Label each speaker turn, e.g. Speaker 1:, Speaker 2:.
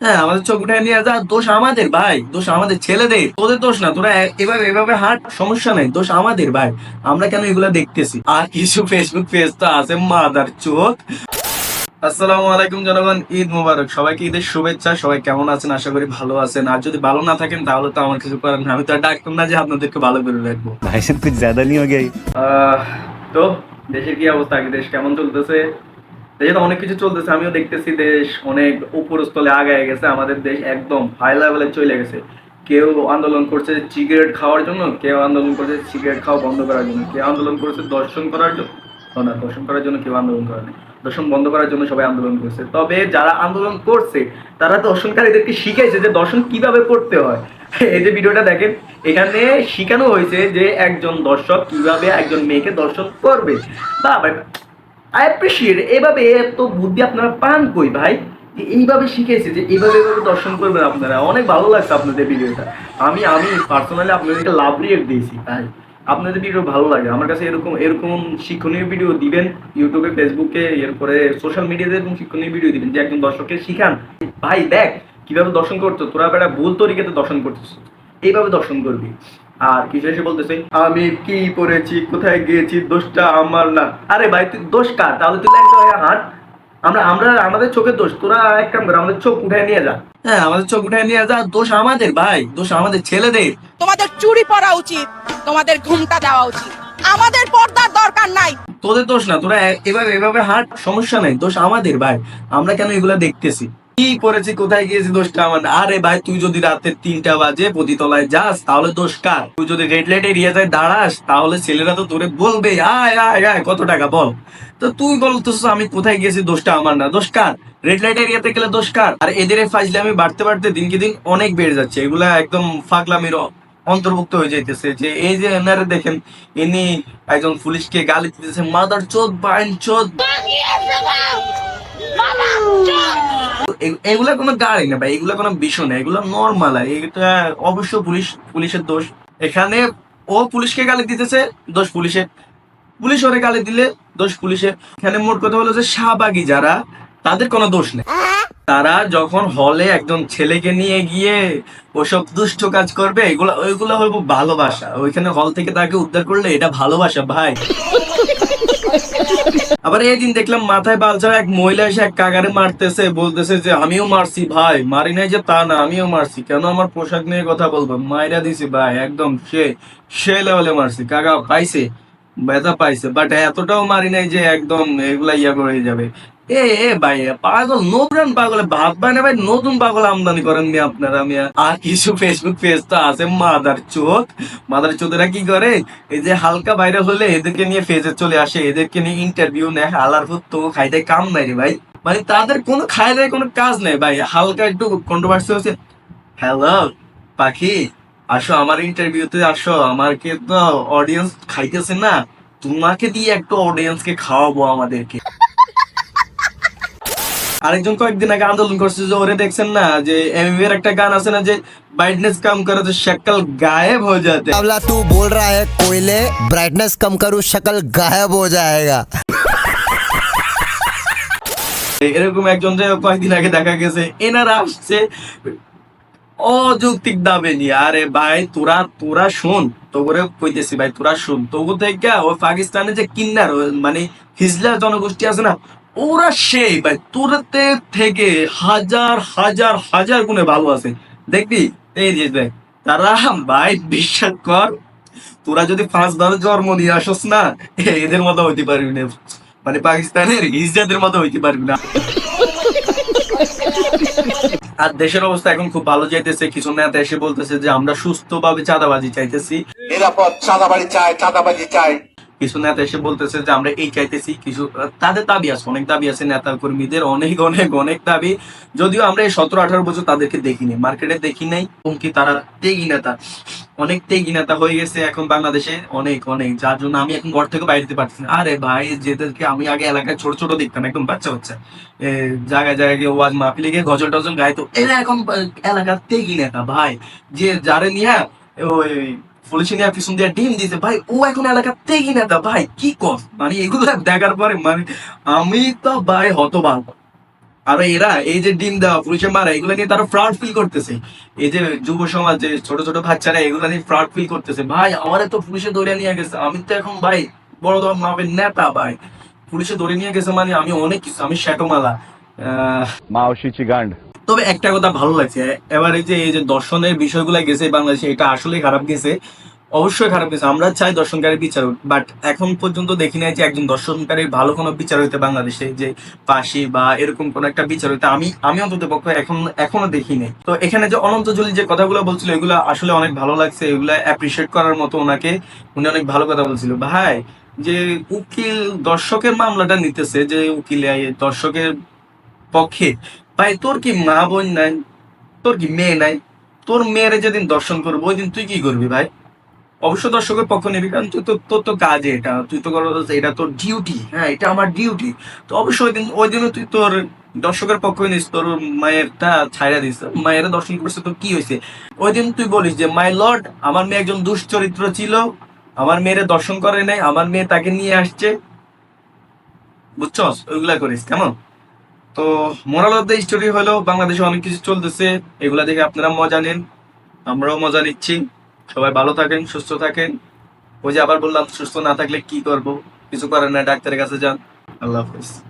Speaker 1: হ্যাঁ আমাদের চোখ উঠে নিয়ে যা দোষ আমাদের ভাই। দোষ আমাদের ছেলেদের। তোদের দোষ না তোরা এভাবে এভাবে হাট সমস্যা নাই দোষ আমাদের ভাই। আমরা কেন এগুলা দেখতেছি? আর কিছু ফেসবুক পেজ তো আছে মাদার চোখ। আসসালামু আলাইকুম জনগণ। ঈদ মুবারক। সবাইকে ঈদের শুভেচ্ছা। সবাই কেমন আছেন? আশা করি ভালো আছেন। আর যদি ভালো না থাকেন তাহলে তো আমার কিছু করেন আমি তো ডাকতাম না যে আপনাদেরকে ভালো করে রাখব
Speaker 2: ভাই
Speaker 1: সব তো দেশের কি অবস্থা? দেশ কেমন চলতেছে? দেশে অনেক কিছু চলতেছে, আমিও দেখতেছি দেশ অনেক উপর স্থলে আগায় গেছে, আমাদের দেশ একদম হাই লেভেলে চলে গেছে। কেউ আন্দোলন করছে সিগারেট খাওয়ার জন্য, কেউ আন্দোলন করছে সিগারেট খাওয়া বন্ধ করার জন্য, কেউ আন্দোলন করছে দর্শন করার জন্য, না দর্শন করার জন্য কেউ আন্দোলন করে না দর্শন বন্ধ করার জন্য সবাই আন্দোলন করছে। তবে যারা আন্দোলন করছে, তারা দর্শনকারীদেরকে শিখাইছে যে দর্শন কীভাবে করতে হয়। এই যে ভিডিওটা দেখেন, এখানে শিখানো হয়েছে যে একজন দর্শক কীভাবে একজন মেয়েকে দর্শন করবে। বা আই অ্যাপ্রিসিয়েট এভাবে এত বুদ্ধি আপনারা পান কই ভাই? এইভাবে শিখেছে, যে এইভাবে এইভাবে দর্শন করবেন আপনারা। অনেক ভালো লাগছে আপনাদের ভিডিওটা। আমি আমি পার্সোনালি আপনাদেরকে লাভ রিয়েট দিয়েছি তাই আপনাদের ভিডিও ভালো লাগে। আমার কাছে এরকম এরকম শিক্ষণীয় ভিডিও দিবেন ইউটিউবে, ফেসবুকে, এরপরে সোশ্যাল মিডিয়াতে এরকম শিক্ষণীয় ভিডিও দিবেন যে একজন দর্শককে শিখান। ভাই, দেখ, কীভাবে দর্শন করতো? তোরা বেটা ভুল তরিকাতে দর্শন করছিস এইভাবে দর্শন করবি। আর কিছু এসে বলতেছে আমি কি পড়েছি কোথায় গিয়েছি দোষটা আমার না। আরে ভাই তুই দোষ কার? তাহলে তুই হয়ে হাঁট। আমরা আমরা আমাদের চোখের দোষ তোরা এক কাম কর আমাদের চোখ উঠায় নিয়ে যা। হ্যাঁ আমাদের চোখ উঠায় নিয়ে যা দোষ আমাদের ভাই দোষ আমাদের ছেলেদের।
Speaker 3: তোমাদের চুরি পরা উচিত তোমাদের ঘুমটা দেওয়া উচিত। আমাদের পর্দার দরকার নাই।
Speaker 1: তোদের দোষ না তোরা এভাবে এভাবে হাঁট সমস্যা নাই দোষ আমাদের ভাই। আমরা কেন এগুলা দেখতেছি? কি করেছি, কোথায় গিয়েছি, দোষটা আমার। আরে ভাই, তুই যদি রাতে তিনটা বাজে পতিতলায় যাস, তাহলে দোষ কার? তুই যদি রেড লাইট এরিয়া এরিয়াতে দাঁড়াস, তাহলে ছেলেরা তো তোরে বলবে, আয় আয় আয়, কত টাকা বল? তো তুই বলতেছিস আমি কোথায় গিয়েছি, দোষটা আমার না। দোষ কার? রেড লাইট এরিয়াতে গেলে দোষ কার? আর এদের এই ফাজলামি বাড়তে বাড়তে দিনকে দিন অনেক বেড়ে যাচ্ছে। এগুলা একদম ফাগলামির অন্তর্ভুক্ত হয়ে যাইতেছে যে, এই যে এনারে দেখেন, ইনি একজন পুলিশকে গালি দিতেছে, মাদার চোদ, বাইন চোদ! এগুলা কোনো গাড়ি না ভাই, এগুলা কোনো বিষয় না, এগুলো নর্মাল আর, এটা অবশ্য পুলিশ, পুলিশের দোষ। এখানে ও পুলিশকে গালি দিতেছে, দোষ পুলিশের। পুলিশ ওরে গালি দিলে, দোষ পুলিশের। এখানে মোট কথা হলো যে শাহবাগী যারা, তাদের কোনো দোষ নেই। তারা যখন হলে একজন ছেলেকে নিয়ে গিয়ে ওসব দুষ্ট কাজ করবে, এগুলো ওইগুলো হলো ভালোবাসা। ওইখানে হল থেকে তাকে উদ্ধার করলে এটা ভালোবাসা, ভাই। আবার এই দিন দেখলাম মাথায় বাল এক মহিলা এসে এক কাগারে মারতেছে, বলতেছে যে, আমিও মারছি ভাই, মারি নাই যে তা না, আমিও মারছি। কেন আমার পোশাক নিয়ে কথা বলব? মাইরা দিছি ভাই, একদম সে সে লেভেলে মারছি। কাকা পাইছে, ব্যথা পাইছে বাট এতটাও মারি নাই যে একদম এগুলা ইয়া করে যাবে। এ এ, ভাই, পাগল, নতুন পাগলে ভাই, নতুন আমদানি করেন আপনারা আর কিছু ফেসবুক তো আছে, মাদার মাদার কি করে? এই যে হালকা হলে এদেরকে নিয়ে ফেজে চলে আসে, এদেরকে নিয়ে ইন্টারভিউ তো খাইতে কাম নাই রে ভাই। মানে তাদের কোনো খাইতে কোনো কাজ নেই ভাই, হালকা একটু কন্ট্রোভার্সি হচ্ছে। হ্যালো পাখি, আসো আমার ইন্টারভিউতে আসো আমাকে তো অডিয়েন্স খাইতেছে না। তোমাকে দিয়ে একটু অডিয়েন্সকে খাওয়াবো আমাদেরকে। আরেকজন কয়েকদিন আগে আন্দোলন করছে যে ওরে দেখছেন না যে এমএম এর একটা গান আছে না যে ব্রাইটনেস কাম করে তো শক্ল গায়েব হয়ে যাতে
Speaker 4: बावला तू बोल रहा है कोयले ब्राइटनेस कम करूँ शक्ल गायब हो जाएगा
Speaker 1: এরকম একজন যে কয়েকদিন আগে দেখা গেছে এনারা আসছে অযৌক্তিক দামে নিয়ে আরে ভাই তোরা তোরা শুন তো করে কইতেছি ভাই তোরা শুন তোগো থেকে ওই পাকিস্তানে যে কিন্নার ওই মানে হিজলা জনগোষ্ঠী আছে না ওরা সেই ভাই, তোরাতে থেকে হাজার হাজার হাজার গুণে ভালো আছে। দেখবি? এই যে দেখ তারা ভাই, বিশ্বাস কর, তোরা যদি পাঁচ বার জন্ম নিয়ে আসস না, এদের মতো হইতে পারবি না। মানে পাকিস্তানের হিজড়াদের মতো হইতে পারবি না। আর দেশের অবস্থা এখন খুব ভালো যাইতেছে, কিছু নেতা এসে বলতেছে যে, আমরা সুস্থভাবে চাঁদাবাজি চাইতেছি।
Speaker 5: নিরাপদ, চাঁদাবাজি চাই, চাঁদাবাজি চায়
Speaker 1: কিছু নেতা এসে বলতেছে যে, আমরা এই চাইতেছি। কিছু তাদের দাবি আছে, অনেক দাবি আছে নেতা কর্মীদের অনেক অনেক অনেক দাবি। যদিও আমরা এই সতেরো আঠারো বছর তাদেরকে দেখিনি, মার্কেটে দেখি নাই। কি তারা তেগি নেতা, অনেক তেগি নেতা হয়ে গেছে এখন বাংলাদেশে, অনেক অনেক, যার জন্য আমি এখন ঘর থেকে বাইরে যেতে পারছি না। আরে ভাই, যেদেরকে আমি আগে এলাকায় ছোট ছোট দেখতাম, একদম বাচ্চা বাচ্চা। জায়গায় জায়গায় গিয়ে ওয়াজ মাহফিলে গিয়ে গজল টজল গাইতো। এরা এখন এলাকার তেগি নেতা, ভাই। যে, যারে নিয়ে, ওই পুলিশ নিয়ে হ্যাঁ, পিছন দিয়ে ডিম দিছে ভাই, ও এখন এলাকার তেগি নেতা। ভাই, কি কস মানে এগুলো দেখার পরে মানে আমি তো ভাই হতবাক আর এরা, এই যে ডিম দেওয়া, পুলিশে মারা, এগুলো নিয়ে তারা ফ্রাড ফিল করতেছে। এই যে যুব সমাজে ছোট ছোট বাচ্চারা, এগুলো নিয়ে ফ্রাড ফিল করতেছে। ভাই, আমার তো পুলিশে ধরে নিয়ে গেছে। আমি তো এখন, ভাই, বড় ধর নামের নেতা, ভাই। পুলিশে ধরে নিয়ে গেছে মানে আমি অনেক কিছু, আমি শ্যাটোমালা।
Speaker 2: মা গান্ড
Speaker 1: তবে একটা কথা ভালো লাগছে, এবার এই যে এই যে দর্শনের বিষয়গুলো গেছে বাংলাদেশে, এটা আসলে খারাপ গেছে, অবশ্যই খারাপ গেছে, আমরা চাই দর্শনকারী বিচার বাট এখন পর্যন্ত দেখি নাই যে একজন দর্শনকারী ভালো কোনো বিচার হইতে বাংলাদেশে, যে ফাঁসি বা এরকম কোন একটা বিচার হইতে, আমি আমি অন্তত পক্ষে এখন, এখনও দেখি নাই। তো এখানে যে অনন্ত জলি যে কথাগুলো বলছিল, এগুলো আসলে অনেক ভালো লাগছে, এগুলো অ্যাপ্রিসিয়েট করার মতো ওনাকে, উনি অনেক ভালো কথা বলছিল। ভাই, যে উকিল দর্শকের মামলাটা নিতেছে, যে উকিল, দর্শকের পক্ষে ভাই, তোর কি মা বোন নাই? তোর কি মেয়ে নাই? তোর মেয়ের যেদিন দর্শন করব ওই দিন তুই কি করবি ভাই? অবশ্য দর্শকের পক্ষ নিবি, কারণ তুই তো, তোর তো কাজ এটা। তুই তো এটা তোর ডিউটি হ্যাঁ এটা আমার ডিউটি তো অবশ্যই ওই দিন ওই দিনও তুই তোর দর্শকের পক্ষ নিস, তোর মায়েরটা ছাইরা দিস। মায়ের দর্শন করছে তোর কি হয়েছে ওই দিন তুই বলিস যে মাই লর্ড আমার মেয়ে একজন দুশ্চরিত্র ছিল। আমার মেয়েরে দর্শন করে নাই, আমার মেয়ে তাকে নিয়ে আসছে। বুঝছস? ওইগুলা করিস, কেমন? তো মোরাল অফ দ্য স্টোরি হলো, বাংলাদেশে অনেক কিছু চলতেছে, এগুলা দেখে আপনারা মজা নেন। আমরাও মজা নিচ্ছি। সবাই ভালো থাকেন, সুস্থ থাকেন। ওই যে আবার বললাম, সুস্থ না থাকলে কি করব? কিছু করার না ডাক্তারের কাছে যান। আল্লাহ হাফিজ।